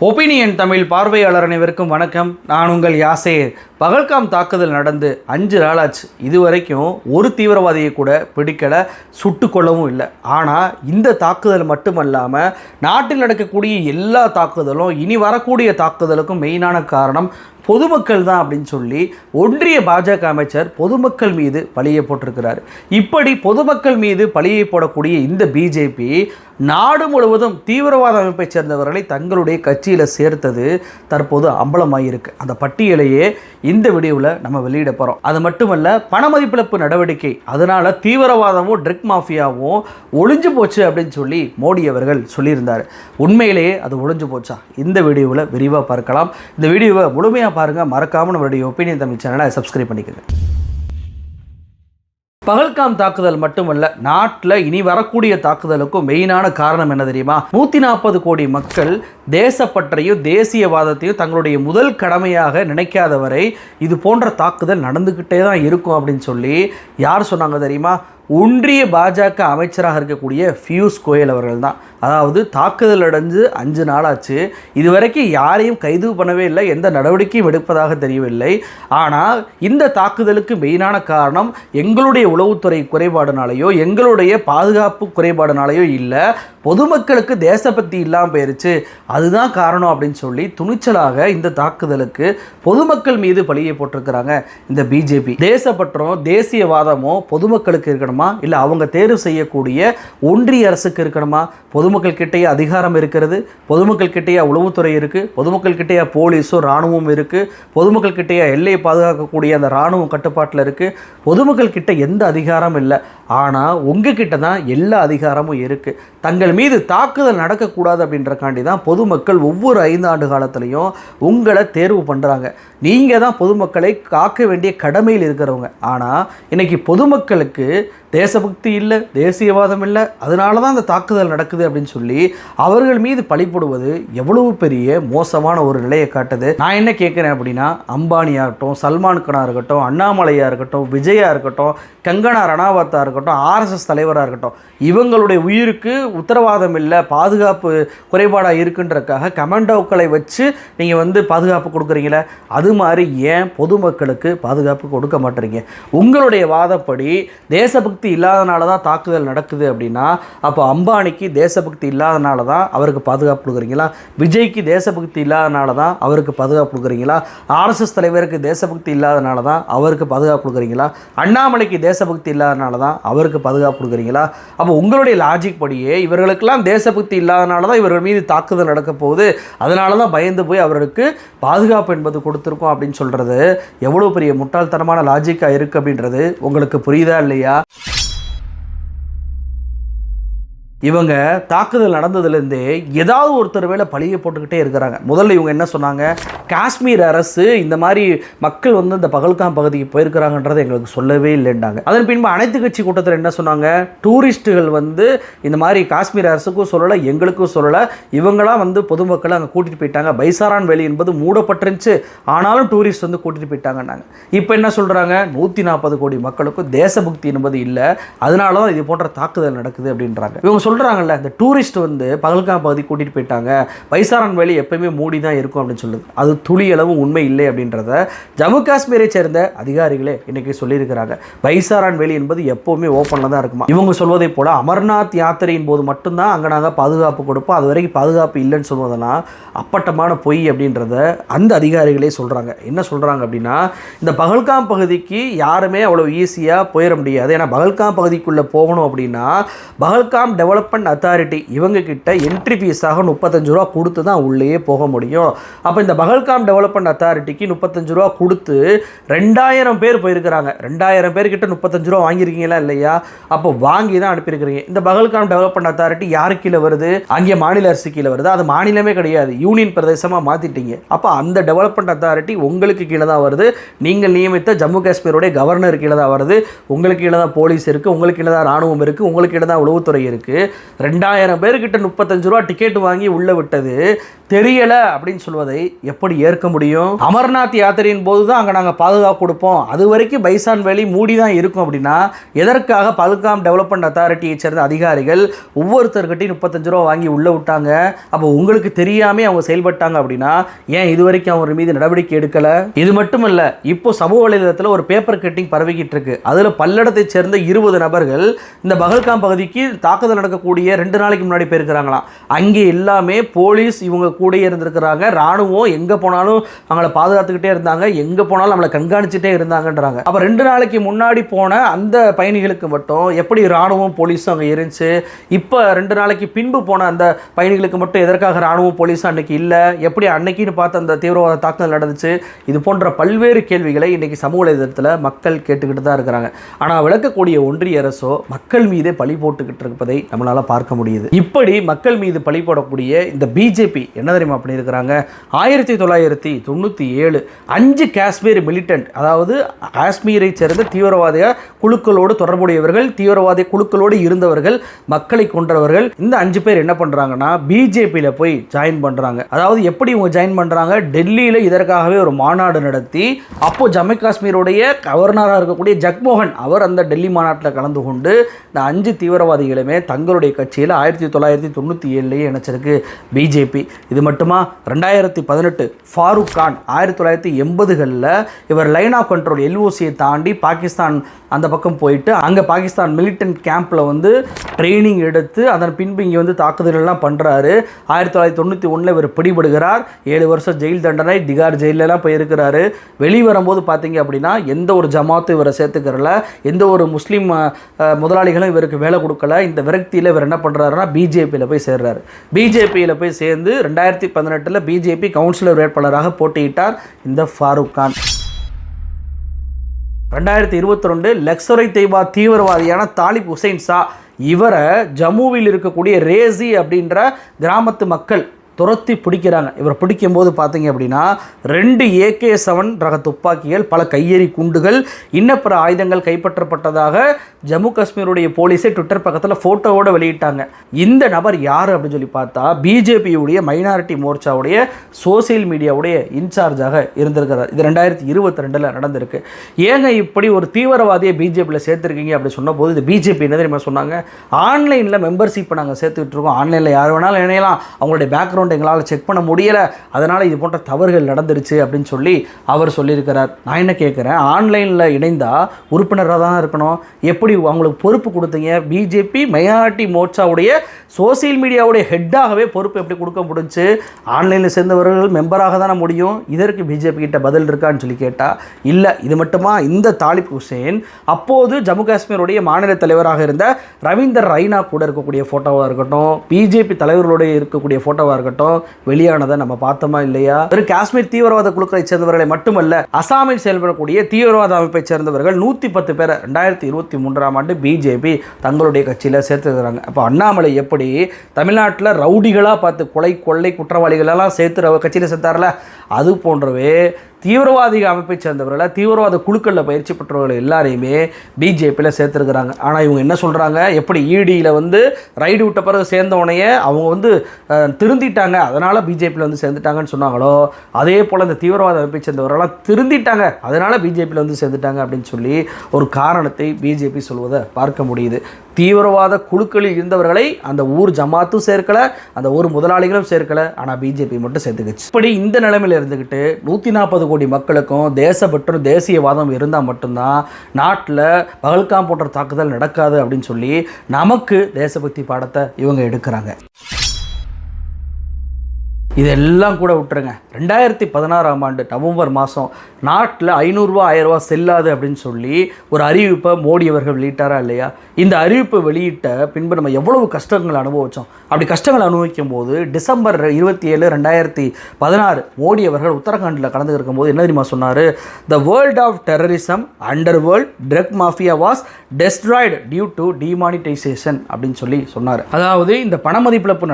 Opinion Tamil பார்வையாளர் அனைவருக்கும் வணக்கம். நான் உங்கள் யாசேர். பகல்காம் தாக்குதல் நடந்து அஞ்சு நாளாச்சு. இதுவரைக்கும் ஒரு தீவிரவாதியை கூட பிடிக்கலை சுட்டு கொள்ளவும் இல்லை. ஆனால் இந்த தாக்குதல் மட்டுமல்லாமல் நாட்டில் நடக்கக்கூடிய எல்லா தாக்குதலும் இனி வரக்கூடிய தாக்குதலுக்கும் மெயினான காரணம் பொதுமக்கள் தான் அப்படின்னு சொல்லி ஒன்றிய பாஜக அமைச்சர் பொதுமக்கள் மீது பழியை போட்டிருக்கிறார். இப்படி பொதுமக்கள் மீது பழியை போடக்கூடிய இந்த பிஜேபி நாடு முழுவதும் தீவிரவாத அமைப்பைச் சேர்ந்தவர்களை தங்களுடைய கட்சியில் சேர்த்தது தற்போது அம்பலமாகியிருக்கு அந்த பட்டியலையே இந்த வீடியோவில் நம்ம வெளியிட போகிறோம் அது மட்டுமல்ல பணமதிப்பிழப்பு நடவடிக்கை. அதனால் தீவிரவாதமும் ட்ரக் மாஃபியாவும் ஒளிஞ்சு போச்சு அப்படின்னு சொல்லி மோடி அவர்கள் சொல்லியிருந்தார். உண்மையிலேயே அது ஒளிஞ்சு போச்சா? இந்த வீடியோவில் விரிவாக பார்க்கலாம். இந்த வீடியோவை முழுமையாக பாருங்கள் மறக்காமல் நம்மளுடைய ஒப்பீனியன் தமிழ் சேனலை சப்ஸ்கிரைப் பண்ணிக்கோங்க. பகல்காம் தாக்குதல் மட்டுமல்ல நாட்டில் இனி வரக்கூடிய தாக்குதலுக்கும் மெயினான காரணம் என்ன தெரியுமா? நூற்றி நாற்பது கோடி மக்கள் தேசப்பற்றையும் தேசியவாதத்தையும் தங்களுடைய முதல் கடமையாக நினைக்காதவரை இது போன்ற தாக்குதல் நடந்துக்கிட்டே தான் இருக்கும் அப்படின்னு சொல்லி யார் சொன்னாங்க தெரியுமா? ஒன்றிய பாஜக அமைச்சராக இருக்கக்கூடிய ஃபியூஸ் கோயல் அவர்கள் தான். அதாவது தாக்குதல் அடைஞ்சு அஞ்சு நாளாச்சு. இதுவரைக்கும் யாரையும் கைது பண்ணவே இல்லை எந்த நடவடிக்கையும் எடுப்பதாக தெரியவில்லை. ஆனால் இந்த தாக்குதலுக்கு மெயினான காரணம் எங்களுடைய உளவுத்துறை குறைபாடுனாலேயோ எங்களுடைய பாதுகாப்பு குறைபாடுனாலேயோ இல்லை பொதுமக்களுக்கு தேசபக்தி இல்லாமல் போயிருச்சு. அதுதான் காரணம் அப்படின்னு சொல்லி துணிச்சலாக இந்த தாக்குதலுக்கு பொதுமக்கள் மீது பழியை போட்டிருக்கிறாங்க இந்த பிஜேபி. தேசப்பற்றும் தேசியவாதமோ பொதுமக்களுக்கு இருக்கணுமா? இல்லை அவங்க தேர்வு செய்யக்கூடிய ஒன்றிய அரசுக்கு இருக்கணுமா? பொதுமக்கள் கிட்டேயே அதிகாரம் இருக்கிறது பொதுமக்கள் கிட்டேயே உளவுத்துறை இருக்குது பொதுமக்கள் கிட்டேயே போலீஸும் இராணுவம் இருக்குது பொதுமக்கள் கிட்டேயே எல்லையை பாதுகாக்கக்கூடிய அந்த இராணுவம் கட்டுப்பாட்டில் இருக்குது பொதுமக்கள் கிட்ட எந்த அதிகாரமும் இல்லை. ஆனால் உங்கள் கிட்ட தான் எல்லா அதிகாரமும் இருக்குது தங்கள் மீது தாக்குதல் நடக்கக்கூடாது அப்படின்றக்காண்டி தான் பொதுமக்கள் ஒவ்வொரு ஐந்து ஆண்டு காலத்துலேயும் உங்களை தேர்வு பண்ணுறாங்க நீங்கள் தான் பொதுமக்களை காக்க வேண்டிய கடமையில் இருக்கிறவங்க. ஆனால் இன்றைக்கி பொதுமக்களுக்கு தேசபக்தி இல்லை தேசியவாதம் இல்லை அதனால தான் அந்த தாக்குதல் நடக்குது அப்படின்னு சொல்லி அவர்கள் மீது பழிபடுவது எவ்வளவு பெரிய மோசமான ஒரு நிலையை காட்டுது. நான் என்ன கேட்குறேன் அப்படின்னா அம்பானியாக இருக்கட்டும் சல்மான்கனாக இருக்கட்டும் அண்ணாமலையாக இருக்கட்டும் விஜயா இருக்கட்டும் கங்கனா ரணாவத்தாக இருக்கட்டும் ஆர்எஸ்எஸ் தலைவராக இருக்கட்டும் இவங்களுடைய உயிருக்கு உத்தரவாதம் இல்லை பாதுகாப்பு குறைபாடாக இருக்குன்றக்காக கமெண்டோக்களை வச்சு நீங்கள் வந்து பாதுகாப்பு கொடுக்குறீங்களே அது மாதிரி ஏன் பொதுமக்களுக்கு பாதுகாப்பு கொடுக்க மாட்டேறீங்க? உங்களுடைய வாதப்படி தேசபக்தி இல்லாதனால தான் தாக்குதல் நடக்குது அப்படின்னா அப்போ அம்பானிக்கு தேசபக்தி இல்லாதனால தான் அவருக்கு பாதுகாப்பு கொடுக்குறீங்களா? விஜய்க்கு தேசபக்தி இல்லாதனால தான் அவருக்கு பாதுகாப்பு கொடுக்குறீங்களா? ஆர்எஸ்எஸ் தலைவருக்கு தேசபக்தி இல்லாதனால தான் அவருக்கு பாதுகாப்பு கொடுக்குறீங்களா? அண்ணாமலைக்கு தேசபக்தி இல்லாதனால தான் அவருக்கு பாதுகாப்பு கொடுக்குறீங்களா? அப்போ உங்களுடைய லாஜிக் படியே இவர்களுக்கெல்லாம் தேசபக்தி இல்லாதனால தான் இவர்கள் மீது தாக்குதல் நடக்க போகுது. அதனால தான் பயந்து போய் அவர்களுக்கு பாதுகாப்பு என்பது கொடுத்துருக்கோம் அப்படின்னு சொல்கிறது எவ்வளோ பெரிய முட்டாள்தனமான லாஜிக்காக இருக்குது அப்படின்றது உங்களுக்கு புரியுதா இல்லையா? இவங்க தாக்குதல் நடந்ததுலேருந்தே ஏதாவது ஒருத்தர் மேலே பழியை போட்டுக்கிட்டே இருக்கிறாங்க. முதல்ல இவங்க என்ன சொன்னாங்க? காஷ்மீர் அரசு இந்த மாதிரி மக்கள் வந்து இந்த பகல்காம் பகுதிக்கு போயிருக்கிறாங்கன்றதை எங்களுக்கு சொல்லவே இல்லைன்றாங்க அதன் பின்பு அனைத்து கட்சி கூட்டத்தில் என்ன சொன்னாங்க? டூரிஸ்ட்டுகள் வந்து இந்த மாதிரி காஷ்மீர் அரசுக்கும் சொல்லலை எங்களுக்கும் சொல்லலை. இவங்களாம் வந்து பொதுமக்களை அங்கே கூட்டிகிட்டு போயிட்டாங்க. பைசாரான் வேலி என்பது மூடப்பட்டிருந்துச்சு. ஆனாலும் டூரிஸ்ட் வந்து கூட்டிகிட்டு போயிட்டாங்கன்னாங்க. இப்போ என்ன சொல்கிறாங்க நூற்றி நாற்பது கோடி மக்களுக்கும் தேசபக்தி என்பது இல்லை. அதனால தான் இது போன்ற தாக்குதல் நடக்குது அப்படின்றாங்க. இவங்க சொல்கிறாங்கல்ல இந்த டூரிஸ்ட் வந்து பகல்காம் பகுதி கூட்டிகிட்டு போயிட்டாங்க. பைசாரான் வேலி எப்பயுமே மூடி தான் இருக்கும் அப்படின்னு சொல்லுது. அது துளி அளவு உண்மை இல்லை அப்படின்றத ஜம்மு காஷ்மீரை சேர்ந்த அதிகாரிகளே இன்னைக்கு சொல்லியிருக்கிறாங்க. பைசாரான் வேலி என்பது எப்போவுமே ஓப்பனில் தான் இருக்குமா? இவங்க சொல்வதை போல அமர்நாத் யாத்திரையின் போது மட்டும்தான் அங்கே நாங்கள் பாதுகாப்பு கொடுப்போம். அது வரைக்கும் பாதுகாப்பு இல்லைன்னு சொல்வதெல்லாம் அப்பட்டமான பொய் அப்படின்றத அந்த அதிகாரிகளே சொல்கிறாங்க என்ன சொல்கிறாங்க அப்படின்னா இந்த பகல்காம் பகுதிக்கு யாருமே அவ்வளோ ஈஸியாக போயிட முடியாது. ஏன்னா பகல்காம் பகுதிக்குள்ளே போகணும் அப்படின்னா பகல்காம் டெவலப் டெவலப்மெண்ட் அத்தாரிட்டி இவங்க கிட்ட என்ட்ரி ஃபீஸாக முப்பத்தஞ்சு ரூபா கொடுத்து தான் உள்ளேயே போக முடியும். அப்போ இந்த பகல்காம் டெவலப்மெண்ட் அத்தாரிட்டிக்கு முப்பத்தஞ்சு ரூபா கொடுத்து ரெண்டாயிரம் பேர் போயிருக்கிறாங்க. ரெண்டாயிரம் பேர்கிட்ட முப்பத்தஞ்சு ரூபா வாங்கியிருக்கீங்களா இல்லையா? அப்போ வாங்கி தான் அனுப்பியிருக்கிறீங்க. இந்த பகல்காம் டெவலப்மெண்ட் அத்தாரிட்டி யாரு கீழே வருது? அங்கே மாநில அரசு கீழே வருது? அது மாநிலமே கிடையாது. யூனியன் பிரதேசமாக மாற்றிட்டீங்க அப்போ அந்த டெவலப்மெண்ட் அத்தாரிட்டி உங்களுக்கு கீழே தான் வருது. நீங்கள் நியமித்த ஜம்மு காஷ்மீருடைய கவர்னர் கீழே தான் வருது. உங்களுக்கு கீழே தான் போலீஸ் இருக்குது உங்களுக்கு கீழே தான் ராணுவம் இருக்குது உங்களுக்கு கீழே தான் உளவுத்துறை இருக்குது ரெண்டாயிரம் பேர்கிட்ட முப்பத்தஞ்சு ரூபா டிக்கெட் வாங்கி உள்ளே விட்டது. தெரியலை அப்படின்னு சொல்வதை எப்படி ஏற்க முடியும்? அமர்நாத் யாத்திரையின் போது தான் அங்கே நாங்கள் பாதுகாப்பு கொடுப்போம். அது வரைக்கும் பைசான் வேலி மூடி தான் இருக்கும் அப்படின்னா எதற்காக பல்காம் டெவலப்மெண்ட் அத்தாரிட்டியை சேர்ந்த அதிகாரிகள் ஒவ்வொருத்தர்கிட்டையும் முப்பத்தஞ்சு ரூபா வாங்கி உள்ளே விட்டாங்க? அப்போ உங்களுக்கு தெரியாமே அவங்க செயல்பட்டாங்க அப்படின்னா ஏன் இது வரைக்கும் அவங்க மீது நடவடிக்கை எடுக்கலை? இது மட்டும் இல்லை இப்போ சமூக வலைதளத்தில் ஒரு பேப்பர் கட்டிங் பரவிக்கிட்டு இருக்கு. அதில் பல்லடத்தை சேர்ந்த இருபது நபர்கள் இந்த பகல்காம் பகுதிக்கு தாக்குதல் நடக்க இருக்கக்கூடிய ரெண்டு நாளைக்கு முன்னாடி போயிருக்கிறாங்களாம். அங்கே எல்லாமே போலீஸ் இவங்க கூடயே இருந்திருக்கிறாங்க. ராணுவம் எங்கே போனாலும் அவங்கள பாதுகாத்துக்கிட்டே இருந்தாங்க. எங்கே போனாலும் நம்மளை கண்காணிச்சுட்டே இருந்தாங்கன்றாங்க. அப்போ ரெண்டு நாளைக்கு முன்னாடி போன அந்த பயணிகளுக்கு மட்டும் எப்படி ராணுவம் போலீஸும் அங்கே இருந்துச்சு? இப்போ ரெண்டு நாளைக்கு பின்பு போன அந்த பயணிகளுக்கு மட்டும் எதற்காக ராணுவம் போலீஸும் அன்னைக்கு இல்லை? எப்படி அன்னைக்குன்னு பார்த்து அந்த தீவிரவாத தாக்குதல் நடந்துச்சு? இது போன்ற பல்வேறு கேள்விகளை இன்றைக்கி சமூக வலைதளத்தில் மக்கள் கேட்டுக்கிட்டு தான் இருக்கிறாங்க. ஆனால் விளக்கக்கூடிய ஒன்றிய அரசோ மக்கள் மீதே பழி போட்டுக்கிட்டு இருப்பதை நம்மளால் பார்க்க முடியுது. இப்படி மக்கள் மீது பழி போடக்கூடிய இந்த பிஜேபி என்ன தெரியுமா பண்ணியிருக்கிறாங்க? ஆயிரத்தி தொள்ளாயிரத்தி தொண்ணூற்றி ஏழு அஞ்சு காஷ்மீர் மிலிட்டன்ட் அதாவது காஷ்மீரை சேர்ந்த தீவிரவாத குழுக்களோடு தொடர்புடையவர்கள் தீவிரவாத குழுக்களோடு இருந்தவர்கள் மக்களை கொன்றவர்கள் இந்த அஞ்சு பேர் என்ன பண்ணுறாங்கன்னா பிஜேபியில் போய் ஜாயின் பண்ணுறாங்க அதாவது எப்படி இவங்க ஜாயின் பண்ணுறாங்க டெல்லியில் இதற்காகவே ஒரு மாநாடு நடத்தி அப்போ ஜம்மு காஷ்மீருடைய கவர்னராக இருக்கக்கூடிய ஜக்மோகன் அவர் அந்த டெல்லி மாநாட்டில் கலந்து கொண்டு இந்த அஞ்சு தீவிரவாதிகளுமே தங்களுடைய கட்சியில் ஆயிரத்தி தொள்ளாயிரத்தி தொண்ணூற்றி ஏழுலேயே இணைச்சிருக்கு பிஜேபி. இது மட்டுமா? ரெண்டாயிரத்தி பதினெட்டு ஃபாரூக் கான் ஆயிரத்தி தொள்ளாயிரத்தி எண்பதுகளில் இவர் லைன் ஆஃப் கண்ட்ரோல் எல்ஓசியை தாண்டி பாகிஸ்தான் அந்த பக்கம் போயிட்டு அங்கே பாகிஸ்தான் மிலிட்டன்ட் கேம்பில் வந்து ட்ரைனிங் எடுத்து அதன் பின்பு இங்கே வந்து தாக்குதலெல்லாம் பண்ணுறாரு ஆயிரத்தி தொள்ளாயிரத்தி தொண்ணூற்றி ஒன்றில் இவர் பிடிபடுகிறார். ஏழு வருஷம் ஜெயில் தண்டனை திகார் ஜெயிலெலாம் போயிருக்கிறாரு. வெளியே வரும்போது பார்த்தீங்க அப்படின்னா எந்த ஒரு ஜமாத்தும் இவரை சேர்த்துக்கிறல எந்த ஒரு முஸ்லீம் முதலாளிகளும் இவருக்கு வேலை கொடுக்கல. இந்த விரக்தியில் இவர் என்ன பண்ணுறாருன்னா பிஜேபியில் போய் சேர்றாரு. பிஜேபியில் போய் சேர்ந்து ரெண்டாயிரத்தி பதினெட்டில் பிஜேபி கவுன்சிலர் வேட்பாளராக போட்டியிட்டார் இந்த ஃபாரூக் கான். ரெண்டாயிரத்தி இருபத்தி ரெண்டு லக்ஸரை தெய்வா தீவிரவாதியான தாலிப் ஹுசைன் ஷா இவரை ஜம்முவில் இருக்கக்கூடிய ரேசி அப்படின்ற கிராமத்து மக்கள் துரத்தி பிடிக்கிறாங்க. இவரை பிடிக்கும்போது பார்த்தீங்க அப்படின்னா ரெண்டு ஏகே செவன் ரக துப்பாக்கிகள் பல கையெறி குண்டுகள் இன்னப்பிற ஆயுதங்கள் கைப்பற்றப்பட்டதாக ஜம்மு காஷ்மீருடைய போலீஸே ட்விட்டர் பக்கத்தில் ஃபோட்டோவோடு வெளியிட்டாங்க. இந்த நபர் யார் அப்படின்னு சொல்லி பார்த்தா பிஜேபியுடைய மைனாரிட்டி மோர்ச்சாவுடைய சோசியல் மீடியாவுடைய இன்சார்ஜாக இருந்திருக்கிறார். இது ரெண்டாயிரத்தி இருபத்தி ரெண்டில் நடந்திருக்கு. ஏங்க இப்படி ஒரு தீவிரவாதியை பிஜேபியில் சேர்த்துருக்கீங்க அப்படி சொன்னபோது இது பிஜேபி என்ன தெரியுமா சொன்னாங்க? ஆன்லைனில் மெம்பர்ஷிப்பை நாங்கள் சேர்த்துக்கிட்டு இருக்கோம். ஆன்லைனில் யார் வேணாலும் இணையலாம். அவங்களுடைய பேக்ரவுண்ட் எங்களால் செக் பண்ண முடியலை. அதனால் இது போன்ற தவறுகள் நடந்துருச்சு அப்படின்னு சொல்லி அவர் சொல்லியிருக்கிறார். நான் என்ன கேட்குறேன்? ஆன்லைனில் இணைந்தால் உறுப்பினராக தான் இருக்கணும்? எப்படி அவங்களுக்கு பொறுப்பு கொடுத்தீங்க? பிஜேபி மைனாரிட்டி மோர்ச்சாவுடைய சோசியல் மீடியாவுடைய ஹெட்டாகவே பொறுப்பு எப்படி கொடுக்க முடிஞ்சு? ஆன்லைனில் சேர்ந்தவர்கள் மெம்பராக தானே முடியும்? இதற்கு பிஜேபி கிட்ட பதில் இருக்கான்னு சொல்லி கேட்டால் இல்லை இது மட்டுமா? இந்த தாலிப் ஹுசேன் அப்போது ஜம்மு காஷ்மீருடைய மாநில தலைவராக இருந்த ரவீந்தர் ரைனா கூட இருக்கக்கூடிய ஃபோட்டோவாக இருக்கட்டும் பிஜேபி தலைவர்களுடைய இருக்கக்கூடிய ஃபோட்டோவாக இருக்கட்டும் வெளியானதை நம்ம பார்த்தோமா இல்லையா? வெறும் காஷ்மீர் தீவிரவாத குழுக்களை சேர்ந்தவர்களை மட்டுமல்ல அசாமில் செயல்படக்கூடிய தீவிரவாத அமைப்பை சேர்ந்தவர்கள் நூற்றி பத்து பேரை ரெண்டாயிரத்தி இருபத்தி மூன்றாம் ஆண்டு பிஜேபி தங்களுடைய கட்சியில் சேர்த்துக்கிறாங்க அப்போ அண்ணாமலை எப்படி தமிழ்நாட்டில் ரவுடிகளாக பார்த்து கொலை கொள்ளை குற்றவாளிகளெல்லாம் சேர்த்து கட்சியில் சேர்த்தார்ல? அது போன்றவே தீவிரவாதி அமைப்பை சேர்ந்தவர்களை தீவிரவாத குழுக்களில் பயிற்சி பெற்றவர்கள் எல்லாரையுமே பிஜேபியில் சேர்த்துருக்குறாங்க. ஆனால் இவங்க என்ன சொல்கிறாங்க எப்படி இடியில் வந்து ரைடு விட்ட பிறகு சேர்ந்தவனையே அவங்க வந்து திருந்திட்டாங்க. அதனால் பிஜேபியில் வந்து சேர்ந்துட்டாங்கன்னு சொன்னாங்களோ? அதே போல் இந்த தீவிரவாத அமைப்பை சேர்ந்தவர்களாம் திருந்திட்டாங்க. அதனால் பிஜேபியில் வந்து சேர்ந்துட்டாங்க அப்படின்னு சொல்லி ஒரு காரணத்தை பிஜேபி சொல்வதை பார்க்க முடியுது. தீவிரவாத குழுக்களில் இருந்தவர்களை அந்த ஊர் ஜமாத்தும் சேர்க்கல அந்த ஊர் முதலாளிகளும் சேர்க்கல. ஆனால் பிஜேபி மட்டும் சேர்த்துக்கிச்சு. இப்படி இந்த நிலைமையில் இருந்துக்கிட்டு நூற்றி நாற்பது கோடி மக்களுக்கும் தேசப்பற்றும் தேசியவாதம் இருந்தால் மட்டும்தான் நாட்டில் பகல்காம் போன்ற தாக்குதல் நடக்காது அப்படின்னு சொல்லி நமக்கு தேசபக்தி பாடத்தை இவங்க எடுக்கிறாங்க. இதெல்லாம் கூட விட்டுருங்க. ரெண்டாயிரத்தி பதினாறாம் ஆண்டு நவம்பர் மாதம் நாட்டில் ஐநூறுரூவா ஆயிரரூவா செல்லாது அப்படின்னு சொல்லி ஒரு அறிவிப்பை மோடி அவர்கள் வெளியிட்டாரா இல்லையா? இந்த அறிவிப்பை வெளியிட்ட பின்பு நம்ம எவ்வளவு கஷ்டங்கள் அனுபவித்தோம் அப்படி கஷ்டங்கள் அனுபவிக்கும் போது டிசம்பர் இருபத்தி ஏழு ரெண்டாயிரத்தி பதினாறு மோடி அவர்கள் உத்தரகாண்டில் கலந்து இருக்கும்போது என்ன தெரியுமா சொன்னார்? The world of terrorism under world drug mafia was destroyed due to demonetisation அப்படின்னு சொல்லி சொன்னார். அதாவது இந்த பண மதிப்பிழப்பு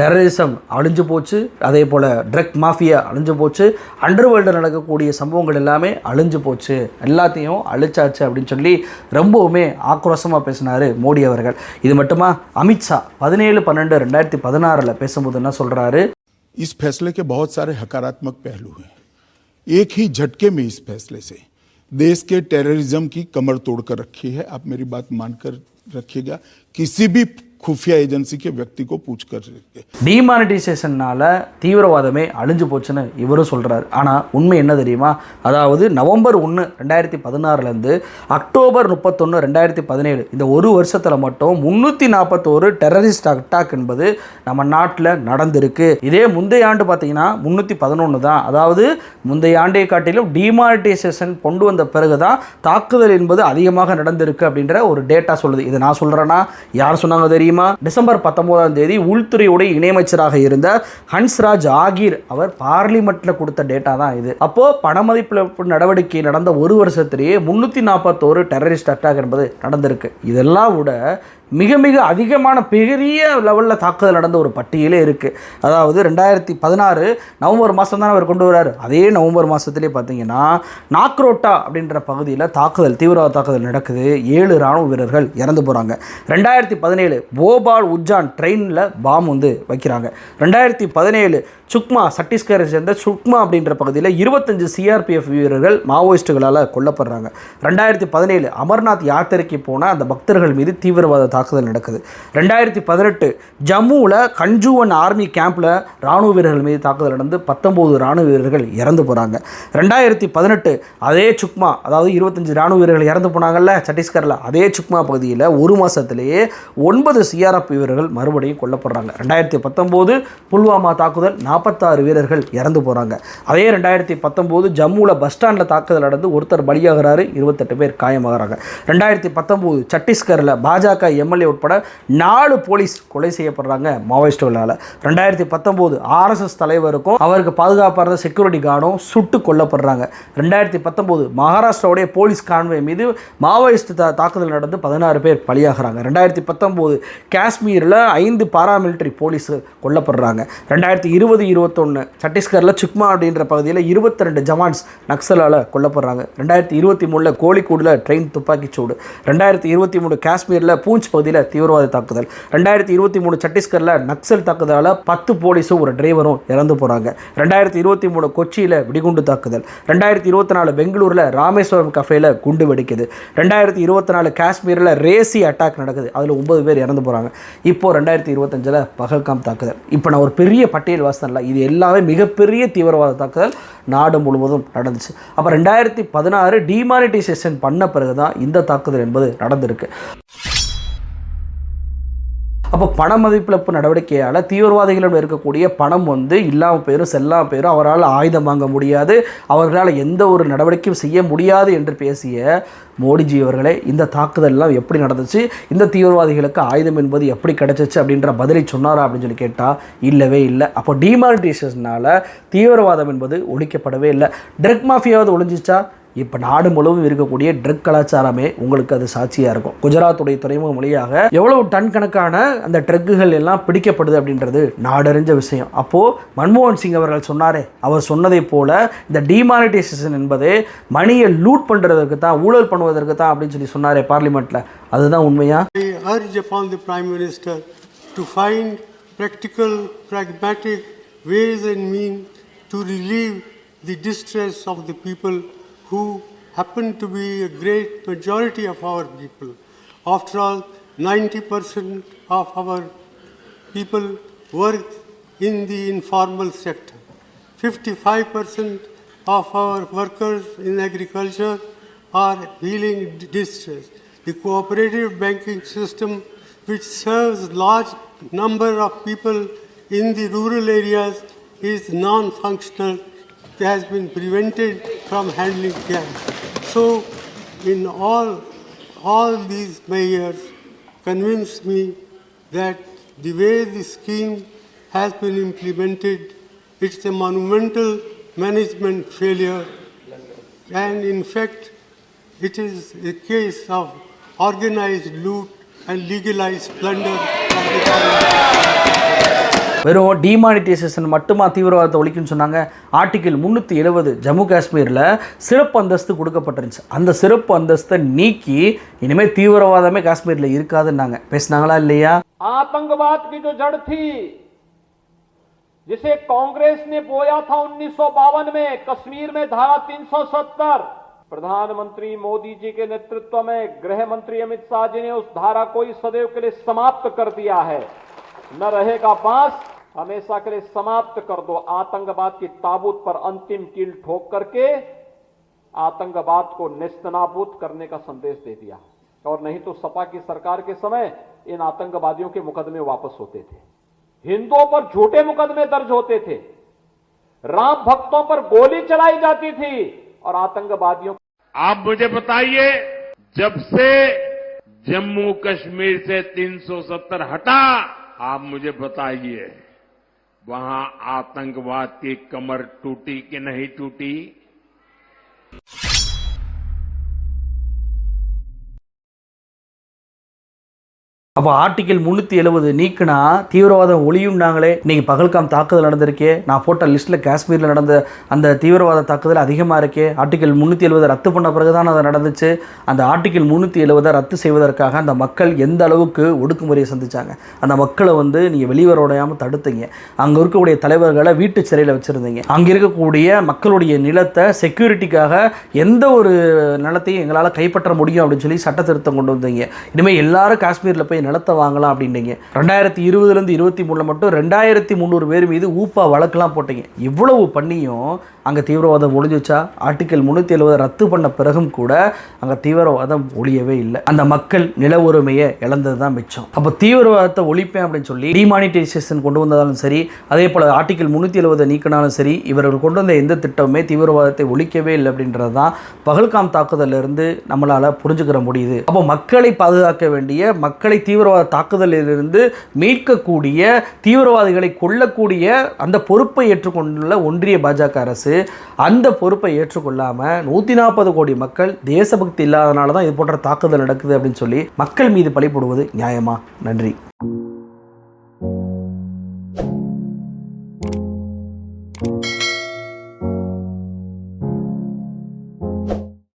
டெரரிசம் அழிஞ்சு அழிஞ்சு போச்சு அதே போல் ட்ரக் மாஃபியா அழிஞ்சு போச்சு அண்டர்வேல்டில் நடக்கக்கூடிய சம்பவங்கள் எல்லாமே அழிஞ்சு போச்சு எல்லாத்தையும் அழிச்சாச்சு அப்படின்னு சொல்லி ரொம்பவுமே ஆக்ரோஷமாக பேசினார் மோடி அவர்கள் இது மட்டுமா அமித்ஷா பதினேழு பன்னெண்டு ரெண்டாயிரத்தி பதினாறில் பேசும்போது என்ன சொல்கிறாரு इस फैसले के बहुत सारे हकारात्मक पहलू हैं एक ही झटके में इस फैसले से देश के टेररिज्म की कमर तोड़कर रखी है आप मेरी बात मानकर रखिएगा किसी भी खुफिया एजेंसी के व्यक्ति को पूछ कर रखिए டிமானிட்டைசேஷன்னால தீவிரவாதமே அழிஞ்சு போச்சுன்னு இவரும் சொல்கிறார் ஆனால் உண்மை என்ன தெரியுமா அதாவது நவம்பர் ஒன்று ரெண்டாயிரத்தி பதினாறுலேருந்து அக்டோபர் முப்பத்தொன்று ரெண்டாயிரத்தி பதினேழு இந்த ஒரு வருஷத்தில் மட்டும் முந்நூற்றி நாற்பத்தோரு டெரரிஸ்ட் அட்டாக் என்பது நம்ம நாட்டில் நடந்திருக்கு இதே முந்தைய ஆண்டு பார்த்தீங்கன்னா முந்நூற்றி பதினொன்று தான் அதாவது முந்தைய ஆண்டை காட்டிலும் டிமானிட்டைசேஷன் கொண்டு வந்த பிறகு தான் தாக்குதல் என்பது அதிகமாக நடந்திருக்கு அப்படின்ற ஒரு டேட்டா சொல்லுது இதை நான் சொல்கிறேன்னா யார் சொன்னாங்க தெரியுமா டிசம்பர் பத்தொன்பதாம் தேதி உள்துறையுடைய இணையமைச்சராக இருந்த ஹன்ஸ்ராஜ் ஆகிர் அவர் பார்லிமெண்ட்ல கொடுத்த டேட்டா தான் இது. அப்போ பணமதிப்பிழப்பு நடவடிக்கை நடந்த ஒரு வருஷத்திலேயே முன்னூத்தி நாற்பத்தோரு டெரரிஸ்ட் அட்டாக் என்பது நடந்திருக்கு. இதெல்லாம் விட மிக மிக அதிகமான பெரிய லெவலில் தாக்குதல் நடந்த ஒரு பட்டியலே இருக்குது அதாவது ரெண்டாயிரத்தி பதினாறு நவம்பர் மாதம் தான் அவர் கொண்டு வராரு. அதே நவம்பர் மாதத்துலேயே பார்த்தீங்கன்னா நாக்ரோட்டா அப்படின்ற பகுதியில் தாக்குதல் தீவிரவாத தாக்குதல் நடக்குது. ஏழு ராணுவ வீரர்கள் இறந்து போகிறாங்க ரெண்டாயிரத்தி பதினேழு போபால் உஜ்ஜான் ட்ரெயினில் பாம் வந்து வைக்கிறாங்க. ரெண்டாயிரத்தி பதினேழு சுக்மா சத்தீஸ்கரை சேர்ந்த சுக்மா அப்படின்ற பகுதியில் இருபத்தஞ்சு சிஆர்பிஎஃப் வீரர்கள் மாவோயிஸ்டுகளால் கொல்லப்படுறாங்க. ரெண்டாயிரத்தி பதினேழு அமர்நாத் யாத்திரைக்கு போன அந்த பக்தர்கள் மீது தீவிரவாத தாக்குதல் நடக்குது. ரெண்டாயிரத்தி பதினெட்டு ஜம்முவில் கஞ்சூவன் ஆர்மி கேம்பில் ராணுவ வீரர்கள் மீது தாக்குதல் நடந்து பத்தொம்போது ராணுவ வீரர்கள் இறந்து போகிறாங்க ரெண்டாயிரத்தி பதினெட்டு அதே சுக்மா அதாவது இருபத்தஞ்சு ராணுவ வீரர்கள் இறந்து போனாங்கல்ல சத்தீஸ்கரில் அதே சுக்மா பகுதியில் ஒரு மாதத்திலேயே ஒன்பது சிஆர்எஃப் வீரர்கள் மறுபடியும் கொல்லப்படுறாங்க. ரெண்டாயிரத்தி பத்தொம்போது புல்வாமா தாக்குதல் நாற்பத்தாறு வீரர்கள் இறந்து போகிறாங்க அதே ரெண்டாயிரத்தி பத்தொம்போது ஜம்முவில் பஸ் ஸ்டாண்டில் தாக்குதல் நடந்து ஒருத்தர் பலியாகிறாரு இருபத்தெட்டு பேர் காயமாகிறாங்க. ரெண்டாயிரத்தி பத்தொம்போது சத்தீஸ்கரில் பாஜக எம். எம்எல்ஏ உட்பட நாலு போலீஸ் கொலை செய்யப்படுறாங்க மாவோயிஸ்டுகளால் ரெண்டாயிரத்தி பத்தொம்போது ஆர்எஸ்எஸ் தலைவருக்கும் அவருக்கு பாதுகாப்பாக இருந்த செக்யூரிட்டி கார்டும் சுட்டு கொல்லப்படுறாங்க. ரெண்டாயிரத்தி பத்தொம்போது மகாராஷ்டிராவுடைய போலீஸ் கான்வே மீது மாவோயிஸ்ட் தா தாக்குதல் நடந்து பதினாறு பேர் பலியாகிறாங்க. ரெண்டாயிரத்தி பத்தொம்போது காஷ்மீரில் ஐந்து பாராமிலிட்டரி போலீஸ் கொல்லப்படுறாங்க. ரெண்டாயிரத்தி இருபது இருபத்தொன்று சத்தீஸ்கரில் சுக்மா அப்படின்ற பகுதியில் இருபத்தி ரெண்டு ஜவான்ஸ் நக்சலால் கொல்லப்படுறாங்க. ரெண்டாயிரத்தி இருபத்தி மூணில் கோழிக்கூடில் ட்ரெயின் துப்பாக்கிச் சூடு. ரெண்டாயிரத்தி இருபத்தி மூணு காஷ்மீரில் பூஞ்ச் பகுதியில் தீவிரவாத தாக்குதல். ரெண்டாயிரத்தி இருபத்தி மூணு சத்தீஸ்கரில் நக்சல் தாக்குதலால் பத்து போலீஸும் ஒரு டிரைவரும் இறந்து போகிறாங்க ரெண்டாயிரத்தி இருபத்தி மூணு கொச்சியில் வெடிகுண்டு தாக்குதல். ரெண்டாயிரத்தி இருபத்தி நாலு பெங்களூரில் ராமேஸ்வரம் கஃபேல குண்டு வெடிக்குது. ரெண்டாயிரத்தி இருபத்தி நாலு காஷ்மீரில் ரேசி அட்டாக் நடக்குது. அதில் ஒன்பது பேர் இறந்து போகிறாங்க இப்போ ரெண்டாயிரத்தி இருபத்தஞ்சில் பகல்காம் தாக்குதல். இப்போ நான் ஒரு பெரிய பட்டியல் வாசனில் இது எல்லாமே மிகப்பெரிய தீவிரவாத தாக்குதல் நாடு முழுவதும் நடந்துச்சு. அப்போ ரெண்டாயிரத்தி பதினாறு டிமானிட்டைசேஷன் பண்ண பிறகு தான் இந்த தாக்குதல் என்பது நடந்திருக்கு. அப்போ பண மதிப்பிழப்பு நடவடிக்கையால் தீவிரவாதிகளிடம் இருக்கக்கூடிய பணம் வந்து இல்லாமல் போயிடும் செல்லாமல் போயிடும் அவரால் ஆயுதம் வாங்க முடியாது. அவர்களால் எந்த ஒரு நடவடிக்கையும் செய்ய முடியாது என்று பேசிய மோடிஜி அவர்களே இந்த தாக்குதல்லாம் எப்படி நடந்துச்சு? இந்த தீவிரவாதிகளுக்கு ஆயுதம் என்பது எப்படி கிடச்சிச்சு அப்படின்ற பதிலை சொன்னாரா அப்படின்னு சொல்லி கேட்டால் இல்லவே இல்லை. அப்போ டிமானிட்டைசேஷனால் தீவிரவாதம் என்பது ஒழிக்கப்படவே இல்லை. ட்ரக் மாஃபியாவது ஒழிஞ்சிச்சா? இப்போ நாடு முழுவதும் இருக்கக்கூடிய ட்ரக் கலாச்சாரமே உங்களுக்கு அது சாட்சியாக இருக்கும். குஜராத்துடைய துறைமுகம் மொழியாக எவ்வளவு டன் கணக்கான அந்த ட்ரக்குகள் எல்லாம் பிடிக்கப்படுது அப்படின்றது நாடறிஞ்ச விஷயம். அப்போது மன்மோகன் சிங் அவர்கள் சொன்னாரே அவர் சொன்னதை போல இந்த டிமானிட்டைசேஷன் என்பது மணியை லூட் பண்ணுறதுக்கு தான் ஊழல் பண்ணுவதற்கு தான் அப்படின்னு சொல்லி சொன்னாரே பார்லிமெண்ட்டில் அதுதான் உண்மையா? I urge upon the Prime Minister to find practical, pragmatic ways and means to relieve the distress of the people who happen to be a great majority of our people. After all, 90% of our people work in the informal sector. 55% of our workers in agriculture are feeling distress. The cooperative banking system, which serves large number of people in the rural areas, is non-functional, It has been prevented from handling cash. So, in all, all these measures convince me that the way the scheme has been implemented, it's a monumental management failure and in fact, it is a case of organized loot and legalized plunder of the government. வெறும் demonetisation மட்டுமா தீவிரவாதத்தை ஒழிக்குன்னு சொன்னாங்க article முந்நூற்றி எழுபது ஜம்மு காஷ்மீரில் சிறப்பு அந்தஸ்து கொடுக்கப்பட்டிருந்துச்சு அந்த சிறப்பு அந்தஸ்தை நீக்கி இனிமேல் தீவிரவாதமே காஷ்மீரில் இருக்காதுன்னாங்க பேசுனாங்களா இல்லையா आतंकवाद की जो जड़ थी जिसे कांग्रेस ने बोया था उन्नीस में कश्मीर में धारा 370 प्रधानमंत्री मोदी जी के नेतृत्व में गृह मंत्री अमित शाह जी ने उस धारा को ही सदैव के लिए समाप्त कर दिया है न रहेगा बांस हमेशा के लिए समाप्त कर दो। आतंकवाद की ताबूत पर अंतिम कील ठोक करके आतंकवाद को निस्तनाबूद करने का संदेश दे दिया। और नहीं तो सपा की सरकार के समय इन आतंकवादियों के मुकदमे वापस होते थे। हिंदुओं पर झूठे मुकदमे दर्ज होते थे। राम भक्तों पर गोली चलाई जाती थी और आतंकवादियों आप मुझे बताइए, जब से जम्मू कश्मीर से 370 हटा, आप मुझे बताइए। वहाँ आतंकवाद की कमर टूटी कि नहीं टूटी? அப்போ ஆர்டிகல் முந்நூற்றி எழுபது நீக்குனா தீவிரவாதம் ஒளியும்னாங்களே நீங்கள். பகல்காம் தாக்குதல் நடந்திருக்கே. நான் போட்ட லிஸ்ட்டில் காஷ்மீரில் நடந்த அந்த தீவிரவாத தாக்குதல் அதிகமாக இருக்கே. ஆர்டிகல் முந்நூற்றி எழுபதை ரத்து பண்ண பிறகு தான் அது நடந்துச்சு. அந்த ஆர்டிகல் முந்நூற்றி எழுபதை ரத்து செய்வதற்காக அந்த மக்கள் எந்த அளவுக்கு ஒடுக்குமுறையை சந்திச்சாங்க. அந்த மக்களை வந்து நீங்கள் வெளிவர விடாமல் தடுத்தீங்க. அங்கே இருக்கக்கூடிய தலைவர்களை வீட்டு சிறையில் வச்சுருந்தீங்க. அங்கே இருக்கக்கூடிய மக்களுடைய நிலத்தை செக்யூரிட்டிக்காக எந்த ஒரு நிலத்தையும் எங்களால் கைப்பற்ற முடியும் அப்படின்னு சொல்லி சட்டத்திருத்தம் கொண்டு வந்தீங்க. இனிமேல் எல்லாரும் காஷ்மீரில் போய் நிலத்தை வாங்கலாம் அப்படின்னீங்க ரெண்டாயிரத்தி இருபதுலேருந்து இருபத்தி மூணில் மட்டும் ரெண்டாயிரத்தி முந்நூறு பேர் மீது ஊப்பா வழக்கெல்லாம் போட்டீங்க. இவ்வளவு பண்ணியும் அங்கே தீவிரவாதம் ஒழிஞ்சிச்சா ஆர்டிக்கல் முந்நூற்றி எழுபது ரத்து பண்ண பிறகும் கூட அங்கே தீவிரவாதம் ஒழியவே இல்லை. அந்த மக்கள் நில உரிமையை இழந்தது தான் மிச்சம். அப்போ தீவிரவாதத்தை ஒழிப்பேன் அப்படின்னு சொல்லி டிமானிட்டைசேஷன் கொண்டு வந்ததாலும் சரி அதே போல் ஆர்டிக்கல் முந்நூற்றி எழுபதை நீக்கினாலும் சரி இவர்கள் கொண்டு வந்த எந்த திட்டமுமே தீவிரவாதத்தை ஒழிக்கவே இல்லை அப்படின்றது தான் பகல்காம் தாக்குதலிருந்து நம்மளால் புரிஞ்சுக்கிற முடியுது. அப்போ மக்களை பாதுகாக்க வேண்டிய மக்களை தீவிர தீவிரவாத தாக்குதலிலிருந்து மீட்கக்கூடிய தீவிரவாதிகளை கொல்லக்கூடிய அந்த பொறுப்பை ஏற்றுக்கொண்டுள்ள ஒன்றிய பாஜக அரசு அந்த பொறுப்பை ஏற்றுக்கொள்ளாமல் நூற்றி நாற்பது கோடி மக்கள் தேசபக்தி இல்லாதனால தான் இது போன்ற தாக்குதல் நடக்குது அப்படின்னு சொல்லி மக்கள் மீது பழிபடுவது நியாயமா நன்றி